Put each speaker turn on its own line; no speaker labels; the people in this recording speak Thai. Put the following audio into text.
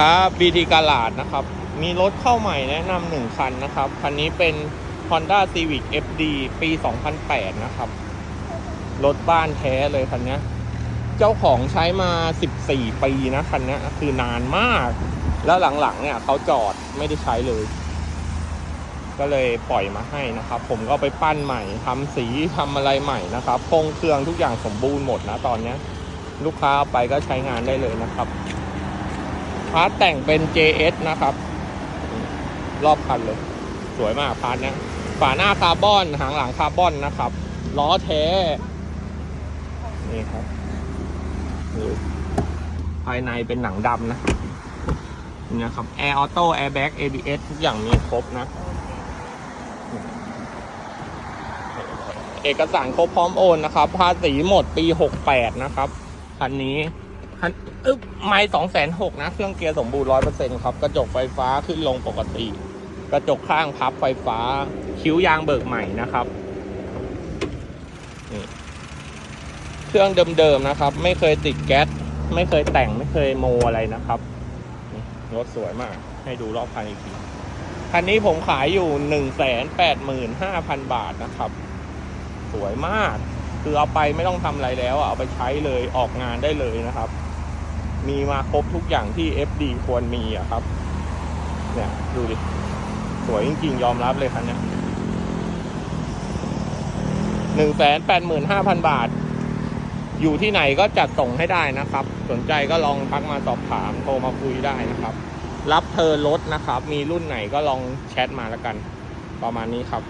ครับบีดีกาลาดนะครับ มีรถเข้าใหม่แนะนำหนึ่งคันนะครับ คันนี้เป็น Honda Civic FD ปี 2008 นะครับ รถบ้านแท้เลยคันนี้ เจ้าของใช้มา 14 ปีนะคันนี้คือนานมาก แล้วหลังๆเนี่ยเขาจอดไม่ได้ใช้เลย ก็เลยปล่อยมาให้นะครับ ผมก็ไปปั้นใหม่ทำสีทำอะไรใหม่นะครับโครงเครื่องทุกอย่างสมบูรณ์หมดนะตอนนี้ ลูกค้าเอาไปก็ใช้งานได้เลยนะครับ พาร์ทแต่งเป็น JS นะครับ รอบคันเลย สวยมากพาร์ทเนี้ยฝาหน้าคาร์บอน หางหลังคาร์บอนนะครับ ล้อแท้ นี่ครับ ภายในเป็นหนังดำนะนี่นะครับ แอร์ออโต้ แอร์แบ็ก ABS ทุกอย่างมีครบนะ เอกสารครบพร้อมโอนนะครับ ภาษีหมดปี 68 นะครับ คันนี้ คันอึ๊บไม่สองแสนหกนะ เครื่องเกียร์สมบูรณ์ร้อยเปอร์เซ็นครับ กระจกไฟฟ้าขึ้นลงปกติ กระจกข้างพับไฟฟ้า คิ้วยางเบิกใหม่นะครับนี่เครื่องเดิมๆนะครับ ไม่เคยติดแก๊ส ไม่เคยแต่งไม่เคยโมอะไรนะครับรถสวยมาก ให้ดูรอบคันอีกทีคันนี้ผมขายอยู่หนึ่งแสนแปดหมื่นห้าพันบาทนะครับ สวยมาก คือเอาไปไม่ต้องทำอะไรแล้วเอาไปใช้เลยออกงานได้เลยนะครับ มีมาครบทุกอย่างที่ FD ควรมีอะครับ เนี่ยดูดิ สวยจริงๆ ยอมรับเลยคันเนี้หนึ่งแสนแปดหมื่นห้าพันบาท อยู่ที่ไหนก็จัดส่งให้ได้นะครับ สนใจก็ลองทักมาสอบถามโทรมาคุยได้นะครับ รับเธอรถนะครับ มีรุ่นไหนก็ลองแชทมาแล้วกัน ประมาณนี้ครับ